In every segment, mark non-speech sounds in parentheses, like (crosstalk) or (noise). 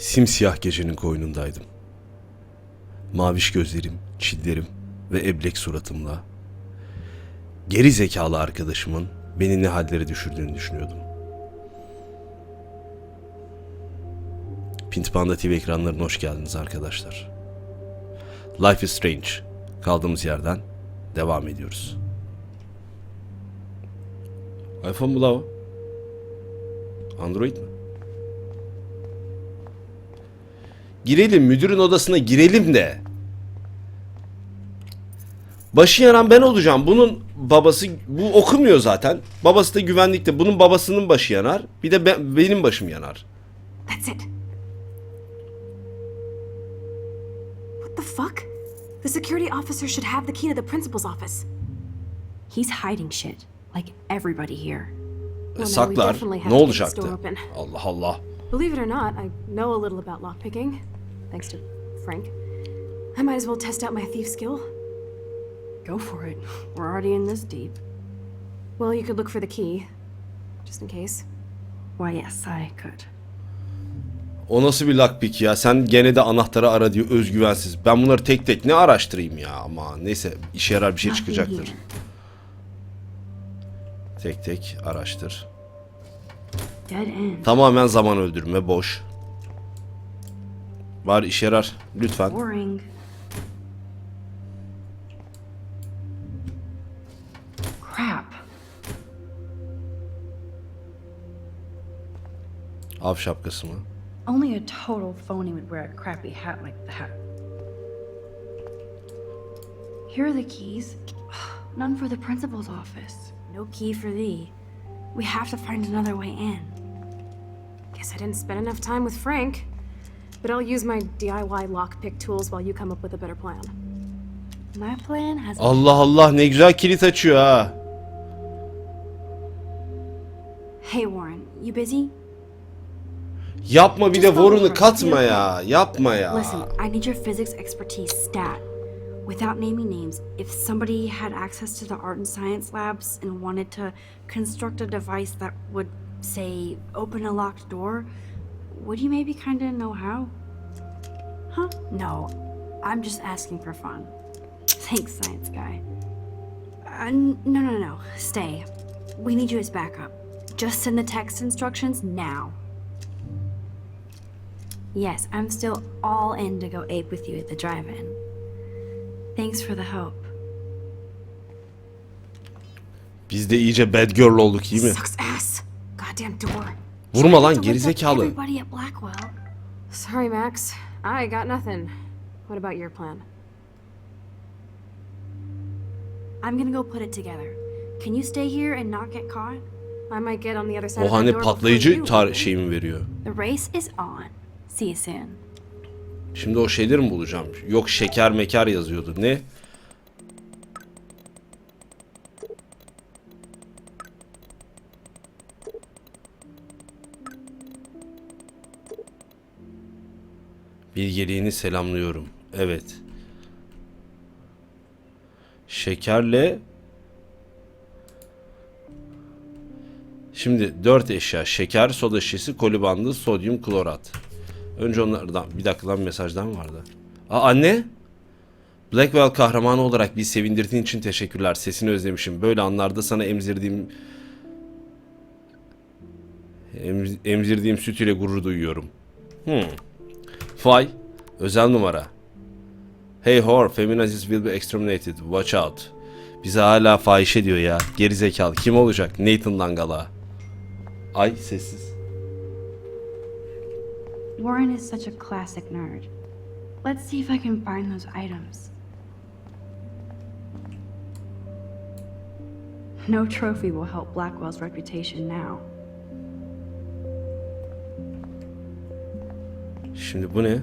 Simsiyah gecenin koynundaydım. Maviş gözlerim, çillerim ve eblek suratımla geri zekalı arkadaşımın beni ne hallere düşürdüğünü düşünüyordum. Pint Panda TV ekranlarına hoş geldiniz arkadaşlar. Life is Strange. Kaldığımız yerden devam ediyoruz. iPhone mu la? Android mi? Girelim müdürün odasına girelim de. Başı yanan ben olacağım. Bunun babası bu okumuyor zaten. Babası da güvenlikte. Bunun babasının başı yanar. Bir de ben- benim başım yanar. That's it. What the fuck? The security officer should have the key to the principal's office. He's hiding shit, like everybody here. Saklar. Ne olacaktı? Allah Allah. Believe it or not, I know a little about lockpicking, thanks to Frank. I might as well test out my thief skill. Go for it. (laughs) We're already in this deep. Well, you could look for the key, just in case. Why, yes, I could. O nasıl bir lockpick ya? Sen gene de anahtarı ara diyor özgüvensiz. Ben bunları tek tek ne araştırayım ya ama neyse işe yarar bir şey çıkacaktır. Tek tek araştır. Dead end. Tamamen zaman öldürme boş. Var işe yarar lütfen. Boring. Crap. Av şapkası mı? Only a total phony would wear a crappy hat like that. Here are the keys. None for the principal's office. No key for thee. We have to find another way in. Guess I didn't spend enough time with Frank. But I'll use my DIY lockpick tools while you come up with a better plan. My plan has Allah Allah ne güzel kilit açıyor ha. Hey Warren, you busy? Yapma bir de Just follow vorunu katma ya. Yapma ya. Listen, I need your physics expertise stat. Without naming names, if somebody had access to the art and science labs and wanted to construct a device that would, say, open a locked door, would you maybe kind of know how? Huh? No, I'm just asking for fun. Thanks, science guy. Uh, no, no, no, stay. We need you as backup. Just send the text instructions now. Yes, I'm still all in to go ape with you at the drive-in. Thanks for the hope. Biz de iyice bad girl olduk iyi mi? Sucks ass. Vurma lan gerizekalı. Sorry, Max. I got nothing. What about your plan? I'm gonna go put it together. Can you stay here and not get caught? I might get on the other side O hani patlayıcı tar maybe. şey mi veriyor? The race is on. See you soon. Şimdi o şeyleri mi bulacağım? Yok şeker mekar yazıyordu. Ne? Bilgeliğini selamlıyorum. Evet. Şekerle Şimdi dört eşya. Şeker, soda şişesi, koli bandı, sodyum klorat. Önce onlardan bir dakika lan mesajdan vardı? Aa anne? Blackwell kahramanı olarak bir sevindirdiğin için teşekkürler. Sesini özlemişim. Böyle anlarda sana emzirdiğim Emz- emzirdiğim süt ile gurur duyuyorum. Hmm. Fay, özel numara. Hey whore, feminazis will be exterminated. Watch out. Bize hala fahişe diyor ya. Geri zekalı. Kim olacak? Nathan Langala. Ay sessiz. Warren is such a classic nerd. Let's see if I can find those items. No trophy will help Blackwell's reputation now. Şimdi bu ne?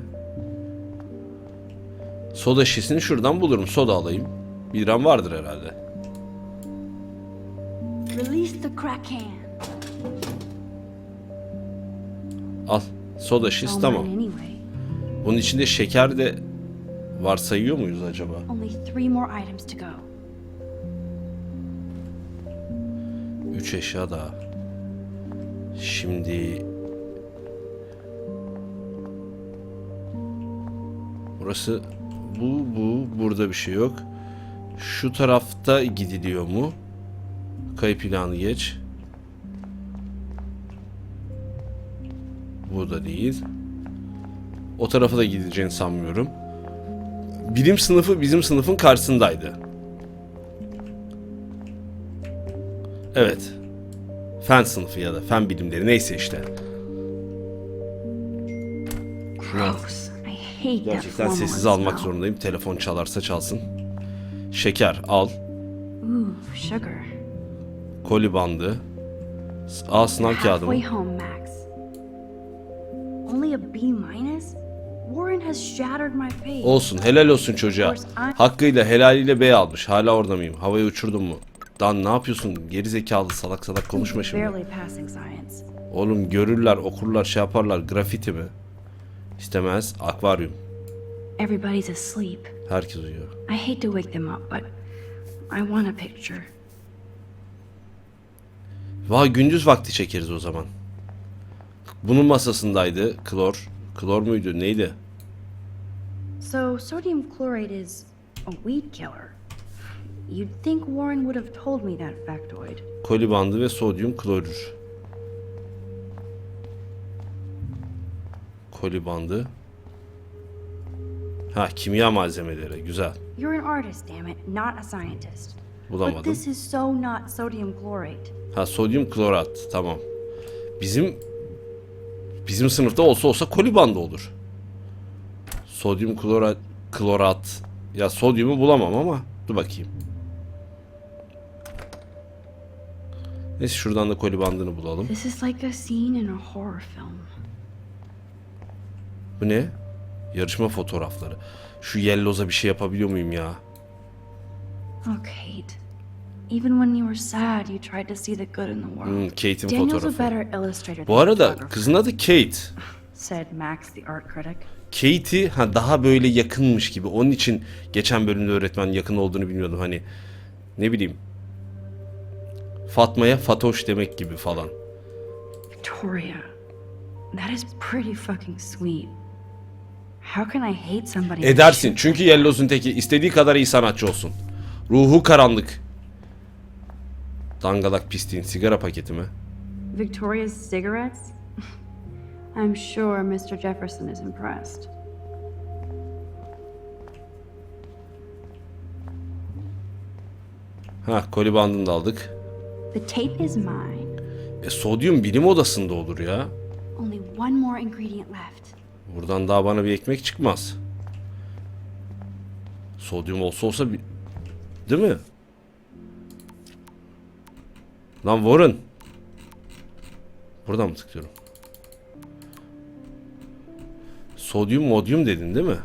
Soda şişesini şuradan bulurum. Soda alayım. Bir liram vardır herhalde. Al. Soda All tamam. Bunun içinde şeker de varsayıyor muyuz acaba? Üç eşya daha. Şimdi Burası bu bu burada bir şey yok. Şu tarafta gidiliyor mu? Kayıp ilanı geç. Bu da değil. O tarafa da gideceğini sanmıyorum. Bilim sınıfı bizim sınıfın karşısındaydı. Evet. Fen sınıfı ya da fen bilimleri neyse işte. Gross. Gerçekten sessiz almak zorundayım. Telefon çalarsa çalsın. Şeker al. Koli bandı. Al sınav kağıdı mı? A. Olsun helal olsun çocuğa. Hakkıyla helaliyle B almış. Hala orada mıyım? Havaya uçurdum mu? Dan ne yapıyorsun? Geri zekalı salak salak konuşma şimdi. Oğlum görürler, okurlar, şey yaparlar. Grafiti mi? İstemez. Akvaryum. Everybody's asleep. Herkes uyuyor. I hate to wake them up, but I want a picture. Vay gündüz vakti çekeriz o zaman. Bunun masasındaydı. Klor. Klor muydu? Neydi? So, sodium chlorate is a weed killer. You'd think Warren would have told me that factoid. Koli bandı ve sodyum klorür. Koli bandı. Ha kimya malzemeleri. Güzel. You're an artist, damn it, not a scientist. But Bulamadım. this is so not sodium chlorate. Ha sodyum klorat. Tamam. Bizim bizim sınıfta olsa olsa koli bandı olur. Sodyum klorat klorat. Ya sodyumu bulamam ama dur bakayım. Neyse şuradan da koli bandını bulalım. This is like a scene in a horror film. Bu ne? Yarışma fotoğrafları. Şu yellow'a bir şey yapabiliyor muyum ya? Oh, Kate. Even when you were sad, you tried to see the good in the world. Hmm, Kate'in fotoğrafı. better illustrator Bu arada kızın adı Kate. (laughs) said Max, the art critic. Kate'i ha daha böyle yakınmış gibi. Onun için geçen bölümde öğretmen yakın olduğunu bilmiyordum. Hani ne bileyim. Fatma'ya Fatoş demek gibi falan. Victoria, that is pretty fucking sweet. Edersin. Çünkü Yellows'un teki istediği kadar iyi sanatçı olsun. Ruhu karanlık. Dangalak pisliğin sigara paketi mi? Victoria's cigarettes? (laughs) I'm sure Mr. Jefferson is impressed. Ha koli bandını da aldık. The tape is mine. E sodyum bilim odasında olur ya. Only one more ingredient left. Buradan daha bana bir ekmek çıkmaz. Sodyum olsa olsa bir... Değil mi? Lan Warren. Buradan mı tıklıyorum? Sodyum modyum dedin değil mi?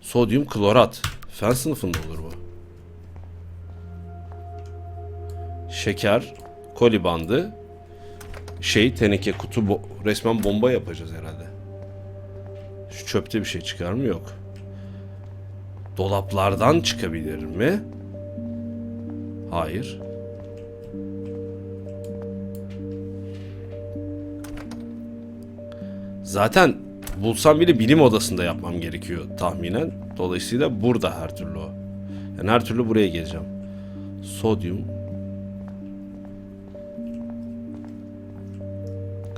Sodyum klorat. Fen sınıfında olur bu. Şeker, koli bandı, şey teneke kutu bo- resmen bomba yapacağız herhalde. Şu çöpte bir şey çıkar mı? Yok. Dolaplardan çıkabilir mi? Hayır. Zaten bulsam bile bilim odasında yapmam gerekiyor tahminen. Dolayısıyla burada her türlü o. Yani her türlü buraya geleceğim. Sodyum.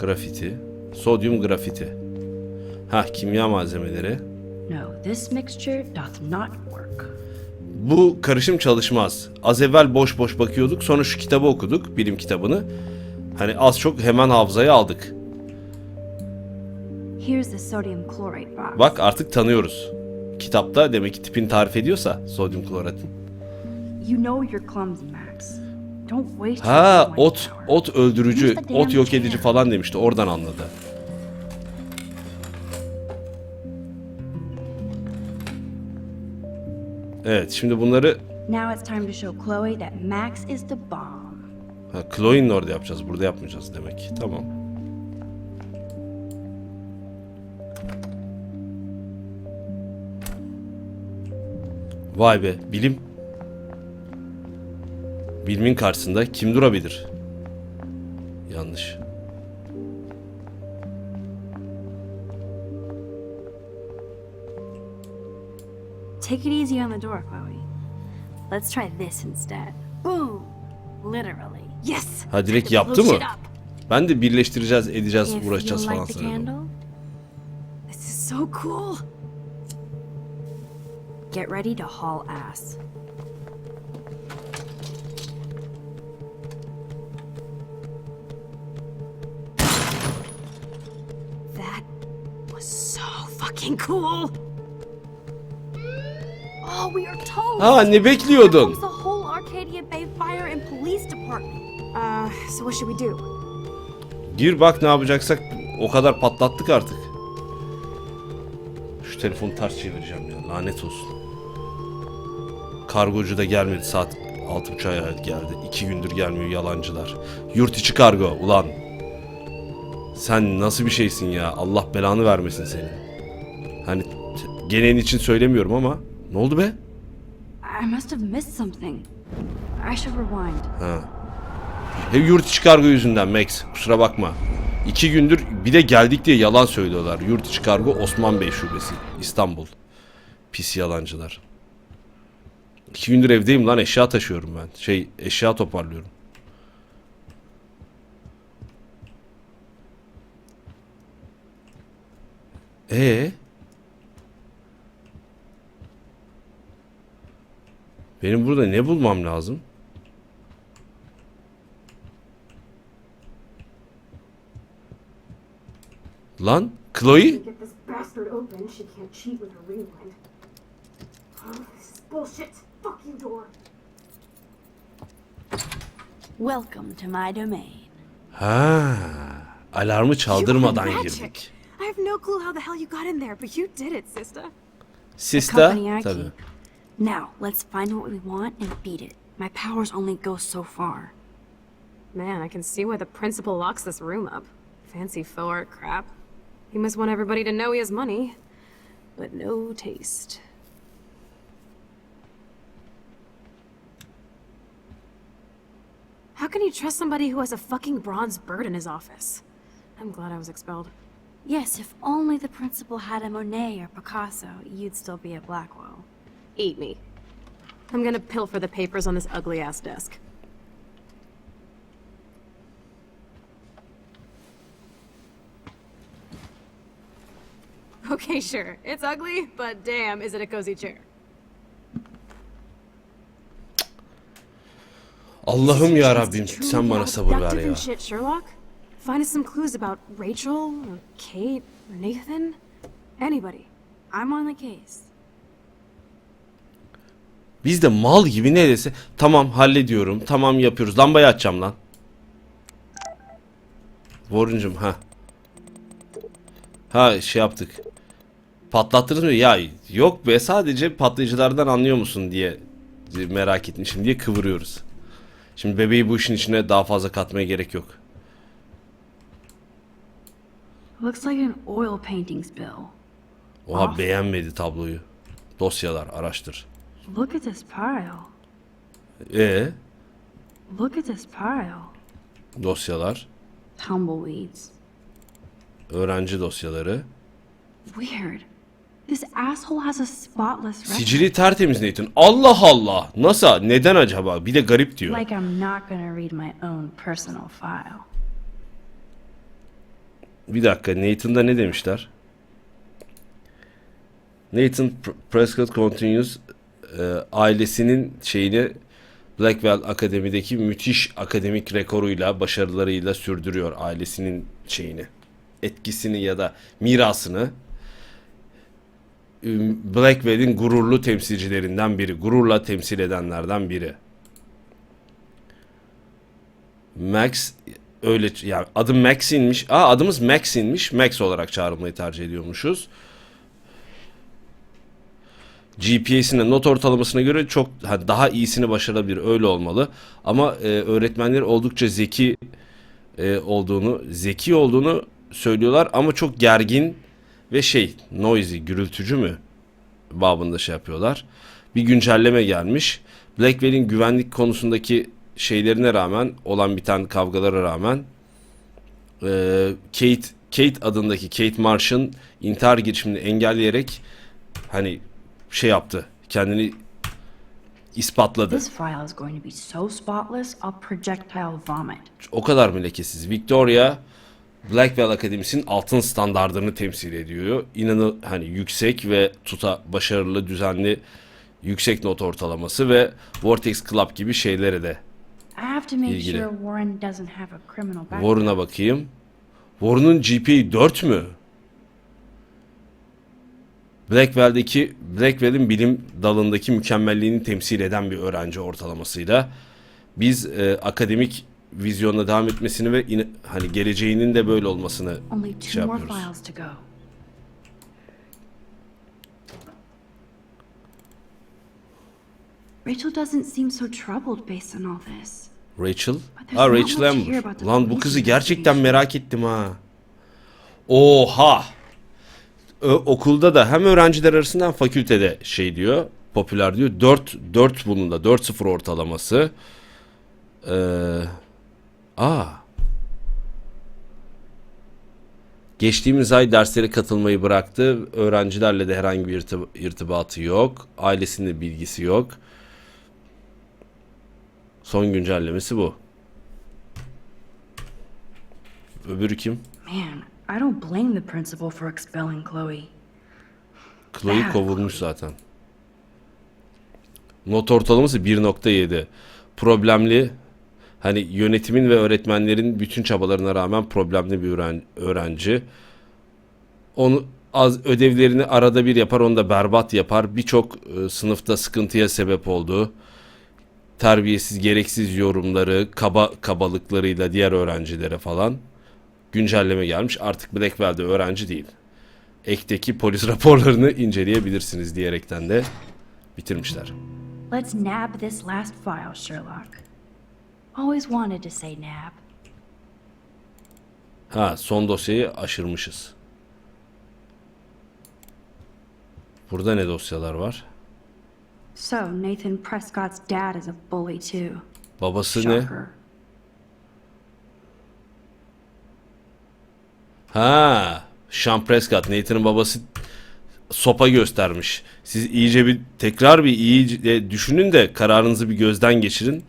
Grafiti. Sodyum grafiti. Ha kimya malzemeleri. No, this mixture doth not work. Bu karışım çalışmaz. Az evvel boş boş bakıyorduk. Sonra şu kitabı okuduk. Bilim kitabını. Hani az çok hemen hafızaya aldık. Here's the sodium chlorate box. Bak artık tanıyoruz. Kitapta demek ki tipini tarif ediyorsa sodyum kloratın. You know you're clumsy, Max. Don't waste Ha ot ot öldürücü, ot yok edici falan demişti. Oradan anladı. Evet şimdi bunları Now it's time to show Chloe that Max is the bomb. ha, Chloe'nin orada yapacağız. Burada yapmayacağız demek. Tamam. Vay be bilim. Bilimin karşısında kim durabilir? Yanlış. Take it easy on the door, Chloe. Let's try this instead. Boom! Literally. Yes! Ha direkt yaptı mı? Ben de birleştireceğiz, edeceğiz, If uğraşacağız you falan like the sanıyordum. candle, This is so cool. get ready to haul ass. That was so fucking cool. Should we do? Gir bak ne yapacaksak o kadar patlattık artık. Şu telefonu ters çevireceğim ya lanet olsun. Kargocu da gelmedi saat 6.30'a geldi. 2 gündür gelmiyor yalancılar. Yurt içi kargo ulan. Sen nasıl bir şeysin ya Allah belanı vermesin seni. Hani genelin için söylemiyorum ama ne oldu be? I must have missed something. I should rewind. Ha. Hep yurt içi kargo yüzünden Max. Kusura bakma. İki gündür bir de geldik diye yalan söylüyorlar. Yurt içi kargo Osman Bey şubesi. İstanbul. Pis yalancılar. İki gündür evdeyim lan eşya taşıyorum ben. Şey eşya toparlıyorum. Ee? Benim burada ne bulmam lazım? Lan Chloe? Oh. Welcome to my domain. Ha, alarmı çaldırmadan girdik. I have no clue how the hell you got in there, but you did it, sister. Sista tabii. Now, let's find what we want and beat it. My powers only go so far. Man, I can see why the principal locks this room up. Fancy faux art crap. He must want everybody to know he has money, but no taste. How can you trust somebody who has a fucking bronze bird in his office? I'm glad I was expelled. Yes, if only the principal had a Monet or Picasso, you'd still be at Blackwell. Eat me. I'm gonna pilfer the papers on this ugly ass desk. Okay, sure. It's ugly, but damn, is it a cozy chair. Allah'ım ya Rabbim Truly sen bana sabır ver ya. shit, Sherlock. Find us some clues about Rachel or Kate or Nathan. Anybody. I'm on the case. Biz de mal gibi ne dese tamam hallediyorum tamam yapıyoruz lambayı açacağım lan. Warren'cum ha. Ha şey yaptık. Patlattınız mı? Ya yok be sadece patlayıcılardan anlıyor musun diye merak etmişim diye kıvırıyoruz. Şimdi bebeği bu işin içine daha fazla katmaya gerek yok. Looks like an oil paintings bill. Oha beğenmedi tabloyu. Dosyalar araştır. Look at this pile. E Look at this pile. dosyalar, Tumbleweeds. öğrenci dosyaları. Weird. This asshole has a spotless record. Sicili tertemiz Nathan. Allah Allah. Nasıl? Neden acaba? Bir de garip diyor. Like I'm not gonna read my own personal file. Bir dakika Nathan'da ne demişler? Nathan Pr- Prescott continues e, ailesinin şeyini Blackwell Akademi'deki müthiş akademik rekoruyla, başarılarıyla sürdürüyor ailesinin şeyini. Etkisini ya da mirasını. Blackwell'in gururlu temsilcilerinden biri, gururla temsil edenlerden biri. Max öyle yani adım Max'inmiş. Aa adımız Max'inmiş. Max olarak çağrılmayı tercih ediyormuşuz. GPA'sine not ortalamasına göre çok ha, daha iyisini başarabilir. Öyle olmalı. Ama e, öğretmenler oldukça zeki e, olduğunu, zeki olduğunu söylüyorlar ama çok gergin ve şey noisy, gürültücü mü babında şey yapıyorlar. Bir güncelleme gelmiş. Blackwell'in güvenlik konusundaki şeylerine rağmen olan biten kavgalara rağmen e, Kate Kate adındaki Kate Marsh'ın intihar girişimini engelleyerek hani şey yaptı. kendini ispatladı. So spotless. O kadar mı lekesiz? Victoria Blackwell Akademisi'nin altın standardını temsil ediyor. İnanı hani yüksek ve tuta başarılı, düzenli yüksek not ortalaması ve Vortex Club gibi şeylere de. İlgili. Warren'a bakayım. Warren'ın GPA 4 mü? Blackwell'deki Blackwell'in bilim dalındaki mükemmelliğini temsil eden bir öğrenci ortalamasıyla biz e, akademik vizyonla devam etmesini ve in- hani geleceğinin de böyle olmasını Only şey two more yapıyoruz. files to go. Rachel doesn't seem so troubled based on all this. Rachel. Ha not Rachel Amber. Lan bu kızı gerçekten merak ettim ha. Oha. Ö- okulda da hem öğrenciler arasında hem fakültede şey diyor. Popüler diyor. 4 4 bunun da 4-0 ortalaması. Ee, aa. Geçtiğimiz ay derslere katılmayı bıraktı. Öğrencilerle de herhangi bir irtib- irtibatı yok. Ailesinin bilgisi yok. Son güncellemesi bu. Öbürü kim? Man, I don't blame the principal for expelling Chloe. Chloe Ha. kovulmuş zaten. Not ortalaması 1.7. Problemli. Hani yönetimin ve öğretmenlerin bütün çabalarına rağmen problemli bir öğren- öğrenci. Onu az ödevlerini arada bir yapar, onu da berbat yapar. Birçok e, sınıfta sıkıntıya sebep oldu. Terbiyesiz, gereksiz yorumları, kaba kabalıklarıyla diğer öğrencilere falan güncelleme gelmiş. Artık Blackwell'de öğrenci değil ekteki polis (laughs) raporlarını inceleyebilirsiniz diyerekten de bitirmişler. Let's nab this last file, Sherlock. Always wanted to say nab. Ha son dosyayı aşırmışız. Burada ne dosyalar var? So, Nathan Prescott's dad is a bully too. Babası ne? Ha, Sean Prescott, Nathan'ın babası sopa göstermiş. Siz iyice bir tekrar bir iyice düşünün de kararınızı bir gözden geçirin.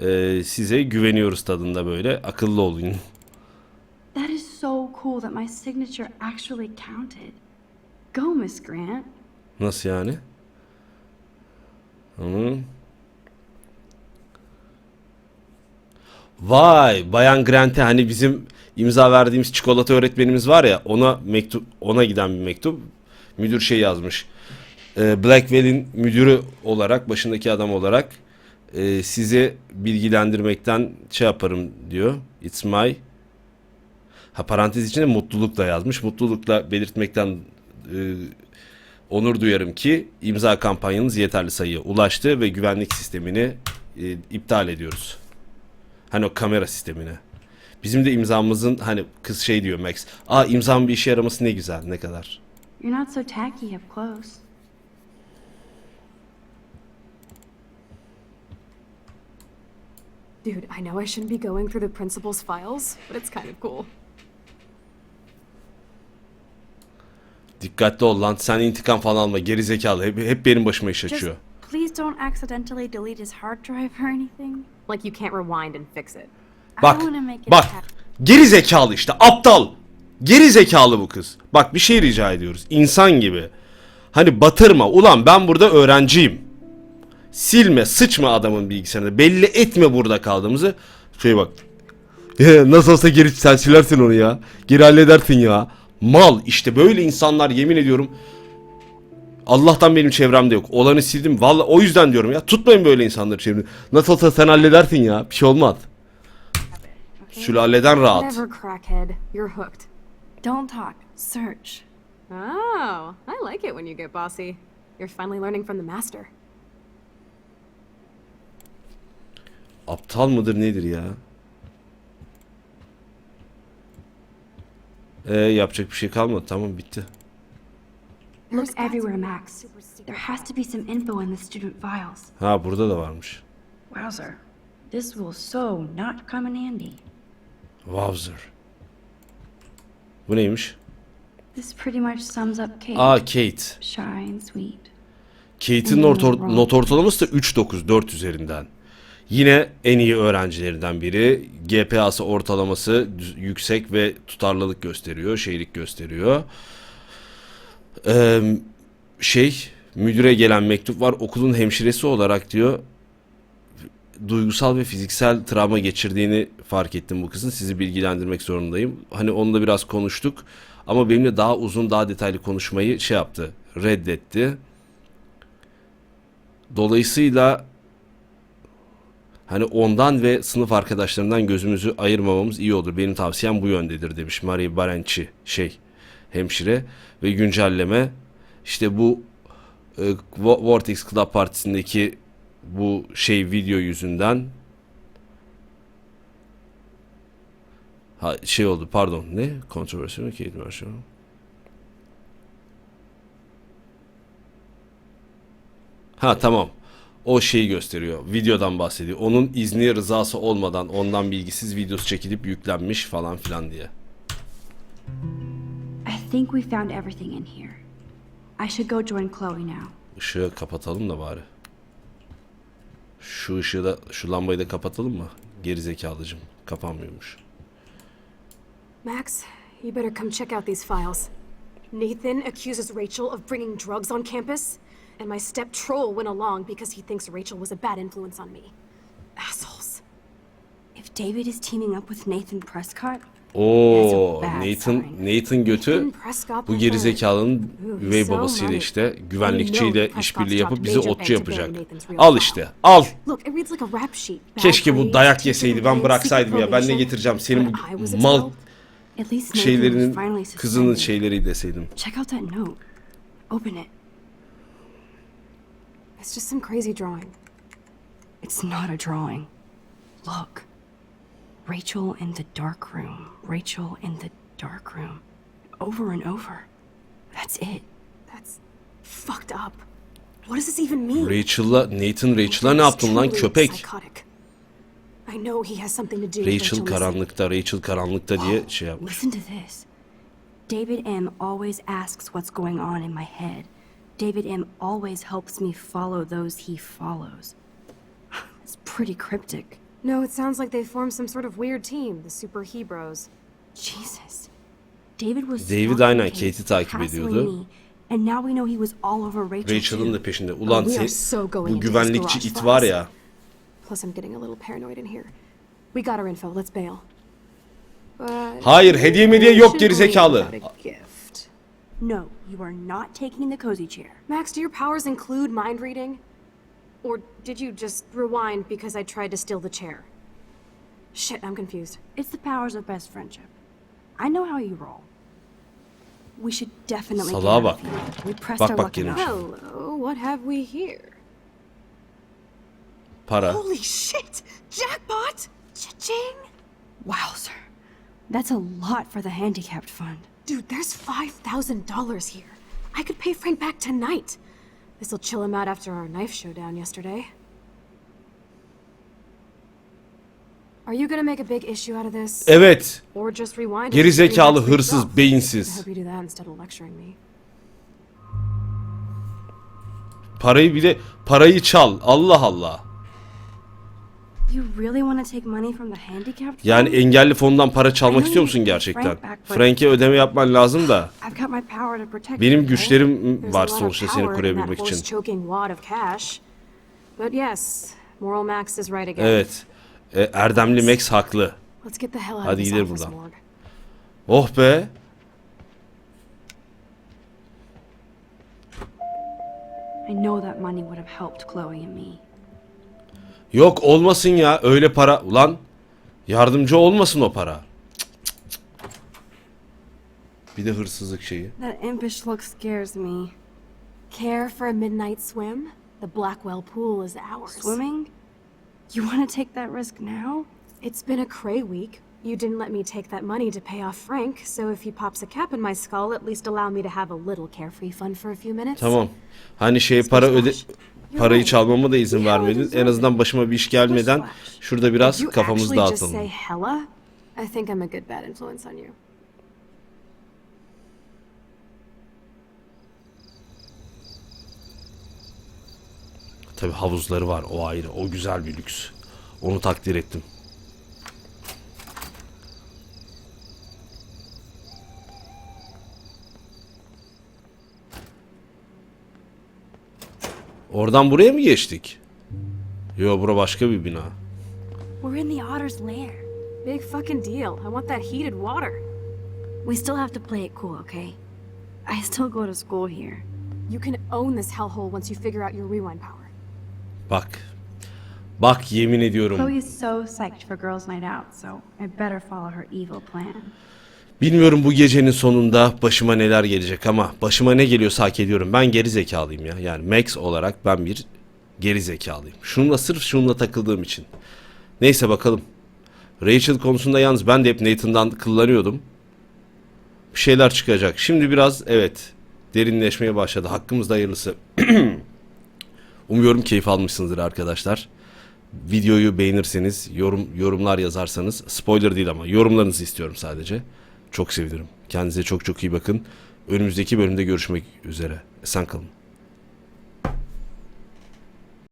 Ee, size güveniyoruz tadında böyle. Akıllı olun. That is so cool that my signature actually counted. Go, Miss Grant. Nasıl yani? Hı. Vay, Bayan Grant'e hani bizim imza verdiğimiz çikolata öğretmenimiz var ya ona mektup ona giden bir mektup. Müdür şey yazmış. Ee, Blackwell'in müdürü olarak başındaki adam olarak e, sizi bilgilendirmekten şey yaparım diyor. It's my ha parantez içinde mutlulukla yazmış. Mutlulukla belirtmekten e, onur duyarım ki imza kampanyanız yeterli sayıya ulaştı ve güvenlik sistemini e, iptal ediyoruz. Hani o kamera sistemini. Bizim de imzamızın hani kız şey diyor Max. Aa imzam bir işe yaraması ne güzel ne kadar. You're not so tacky up close. Dude, I know I shouldn't be going through the principal's files, but it's kind of cool. Dikkatli ol lan sen intikam falan alma geri zekalı hep, hep benim başıma iş Just açıyor. please don't accidentally delete his hard drive or anything. Like you can't rewind and fix it. Bak bak geri zekalı işte aptal. Geri zekalı bu kız. Bak bir şey rica ediyoruz insan gibi. Hani batırma ulan ben burada öğrenciyim. Silme sıçma adamın bilgisayarını belli etme burada kaldığımızı. Şöyle bak. (laughs) "Ee, Nasıl olsa geri sen silersin onu ya. Geri halledersin ya. Mal işte böyle insanlar yemin ediyorum. Allah'tan benim çevremde yok. Olanı sildim. Vallahi o yüzden diyorum ya. Tutmayın böyle insanları çevremde. Nasıl olsa sen halledersin ya. Bir şey olmaz. Sülaleden rahat. Whatever, crackhead. You're hooked. Don't talk. Search. Oh, I like it when you get bossy. You're finally learning from the master. Aptal mıdır nedir ya? Ee, yapacak bir şey kalmadı. Tamam bitti. Look everywhere, Max. There has to be some info in the student files. Ha burada da varmış. Wowzer. This will so not come in handy. Wowzer. Bu neymiş? This pretty much sums up Kate. Aa Kate. Shy and sweet. Kate'in not, or- not ortalaması da 3.9 4 üzerinden. Yine en iyi öğrencilerinden biri. GPA'sı ortalaması yüksek ve tutarlılık gösteriyor, şeylik gösteriyor. Ee, şey, müdüre gelen mektup var. Okulun hemşiresi olarak diyor duygusal ve fiziksel travma geçirdiğini fark ettim bu kızın. Sizi bilgilendirmek zorundayım. Hani onunla biraz konuştuk. Ama benimle daha uzun, daha detaylı konuşmayı şey yaptı. Reddetti. Dolayısıyla hani ondan ve sınıf arkadaşlarından gözümüzü ayırmamamız iyi olur. Benim tavsiyem bu yöndedir demiş Marie Barenci şey hemşire ve güncelleme işte bu e, Vo- Vortex Club partisindeki bu şey video yüzünden ha, şey oldu pardon ne kontroversi mi Kate Marshall ha tamam o şeyi gösteriyor videodan bahsediyor onun izni rızası olmadan ondan bilgisiz videosu çekilip yüklenmiş falan filan diye I think we found everything in here. I should go join Chloe now. Işığı kapatalım da bari. Şu ışığı da şu lambayı da kapatalım mı? Geri zekalıcım. Kapanmıyormuş. Max, you better come check out these files. Nathan accuses Rachel of bringing drugs on campus, and my step troll went along because he thinks Rachel was a bad influence on me. Assholes. If David is teaming up with Nathan Prescott, Oo, Nathan. Nathan götü bu my geri friend. zekalının Ooh, üvey babasıyla işte güvenlikçiyle işbirliği yapıp bizi otçu yapacak. Al işte. Al. Keşke bu dayak yeseydi. Ben bıraksaydım ya. Ben ne getireceğim? Senin bu mal şeylerinin kızının şeyleri deseydim. Check out that note. Open it. It's just some crazy drawing. It's not a drawing. Look. Rachel in the dark room. Rachel in the dark room. Over and over. That's it. That's fucked up. What does this even mean? Rachel'la Nathan Rachel'a ne yaptın lan köpek? psychotic. I know he has something to do Rachel karanlıkta, Rachel karanlıkta diye oh, şey yapmış. Listen to this. David M. always asks what's going on in my head. David M. always helps me follow those he follows. (sighs) It's pretty cryptic. No, it sounds like they formed some sort of weird team, the Super Hebros. Jesus. David was David aynen Kate, Kate'i takip ediyordu. And now we know he was all over Rachel. Rachel'ın da peşinde. Ulan We are sen, so bu güvenlikçi it var ya. Plus, I'm getting a little paranoid in here. We got our info. Let's bail. Hayır, hediye mediye yok a gift. No, you are not taking the cozy chair. Max, do your powers include mind reading? Or did you just rewind because I tried to steal the chair? Shit, I'm confused. It's the powers of best friendship. I know how you roll. We should definitely get Salağa out bak. here. We pressed Bak our bak luck gene. enough. Hello, what have we here? Para. Holy shit! Jackpot! Cha-ching! Wow, sir. That's a lot for the handicapped fund. Dude, there's $5,000 here. I could pay Frank back tonight. This'll chill him out after our knife showdown yesterday. Are you gonna make a big issue out of this? Evet. Or just rewind Geri zekalı, hırsız, beyinsiz. hope you do that instead of lecturing me. Parayı bir de parayı çal. Allah Allah. Yani engelli fondan para çalmak istiyor musun gerçekten? Frank'e ödeme yapman lazım da. Benim güçlerim var sonuçta seni koruyabilmek için. horse-choking wad of cash. But yes, Moral Max is right again. Evet. E, Erdemli Max haklı. Hadi gidelim buradan. Oh be. I know that money would have helped Chloe and me. Yok olmasın ya öyle para. Ulan yardımcı olmasın o para. Cık, cık, cık. Bir de hırsızlık şeyi. That impish look scares me. Care for a midnight swim? The Blackwell pool is ours. Swimming? You want to take that risk now? It's been a cray week. You didn't let me take that money to pay off Frank, so if he pops a cap in my skull, at least allow me to have a little carefree fun for a few minutes. Tamam. Hani şey para öde parayı çalmama da izin vermedin. En azından başıma bir iş gelmeden şurada biraz say dağıtalım. hella? I think I'm a good bad influence on you. Tabi havuzları var o ayrı. O güzel bir lüks. Onu takdir ettim. Oradan buraya mı geçtik? Yo bura başka bir bina. We're in the otter's lair. Big fucking deal. I want that heated water. We still have to play it cool, okay? I still go to school here. You can own this hellhole once you figure out your rewind power. Bak. Bak yemin ediyorum. Chloe's so psyched for girls' night out, so I better follow her evil plan. Bilmiyorum bu gecenin sonunda başıma neler gelecek ama başıma ne geliyorsa hak ediyorum. Ben geri zekalıyım ya. Yani Max olarak ben bir geri zekalıyım. Şununla sırf şununla takıldığım için. Neyse bakalım. Rachel konusunda yalnız ben de hep Nathan'dan kullanıyordum. Bir şeyler çıkacak. Şimdi biraz evet derinleşmeye başladı. Hakkımızda hayırlısı. (clears throat) Umuyorum keyif almışsınızdır arkadaşlar. Videoyu beğenirseniz, yorum yorumlar yazarsanız, spoiler değil ama yorumlarınızı istiyorum sadece. Çok sevinirim. Kendinize çok çok iyi bakın. Önümüzdeki bölümde görüşmek üzere. Esen kalın.